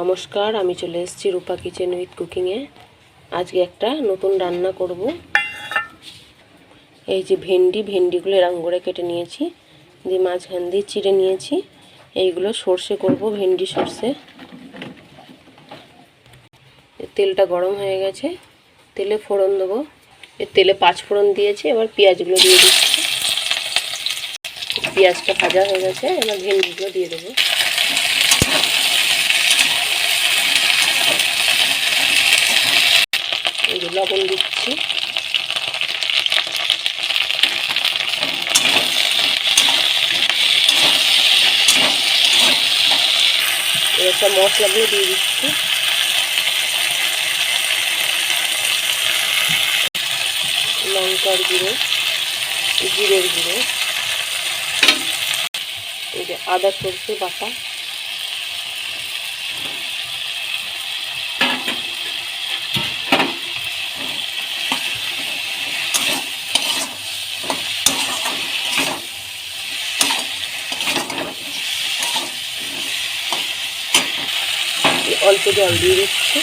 নমস্কার, আমি চলে এসেছি রূপা কিচেন উইথ কুকিংয়ে আজকে একটা নতুন রান্না করব। এই যে ভেন্ডি, ভেন্ডিগুলো এরম করে কেটে নিয়েছি। দিয়ে মাঝখান দিয়ে চিড়ে নিয়েছি। এইগুলো সর্ষে করব, ভেন্ডি সর্ষে। তেলটা গরম হয়ে গেছে। তেলে ফোড়ন দেবো। এর তেলে পাঁচ ফোড়ন দিয়েছি, এবার পেঁয়াজগুলো দিয়ে দিচ্ছি। পেঁয়াজটা ভাজা হয়ে গেছে, এবার ভেন্ডিগুলো দিয়ে দেবো। এই যে লবণ দিচ্ছি। সব মশলাগুলো দিয়ে দিচ্ছি। লঙ্কার গুঁড়ো, জিরের গুঁড়ো। এই যে আদা সরষে বাটা। অল্প জল দিয়ে দিচ্ছি।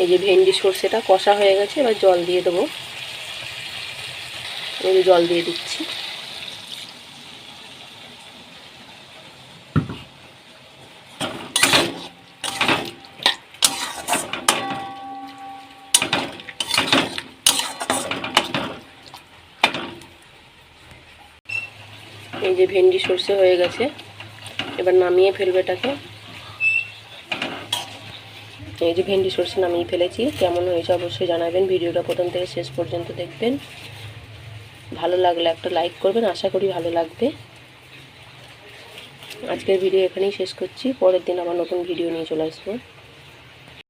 এই যে ভেন্ডি সর্ষেটা কষা হয়ে গেছে, এবার জল দিয়ে দেবো। জল দিয়ে দিচ্ছি। এই যে ভেন্ডি সর্ষে হয়ে গেছে, এবার নামিয়ে ফেলবে এটাকে। এই যে ভেন্ডি সর্ষে নামিয়ে ফেলেছি, কেমন হয়েছে অবশ্যই জানাবেন, ভিডিওটা প্রথম থেকে শেষ পর্যন্ত দেখবেন। ভালো লাগলে একটা লাইক করবেন, আশা করি ভালো লাগবে। আজকের ভিডিও এখানেই শেষ করছি, পরের দিন আবার নতুন ভিডিও নিয়ে চলে আসব।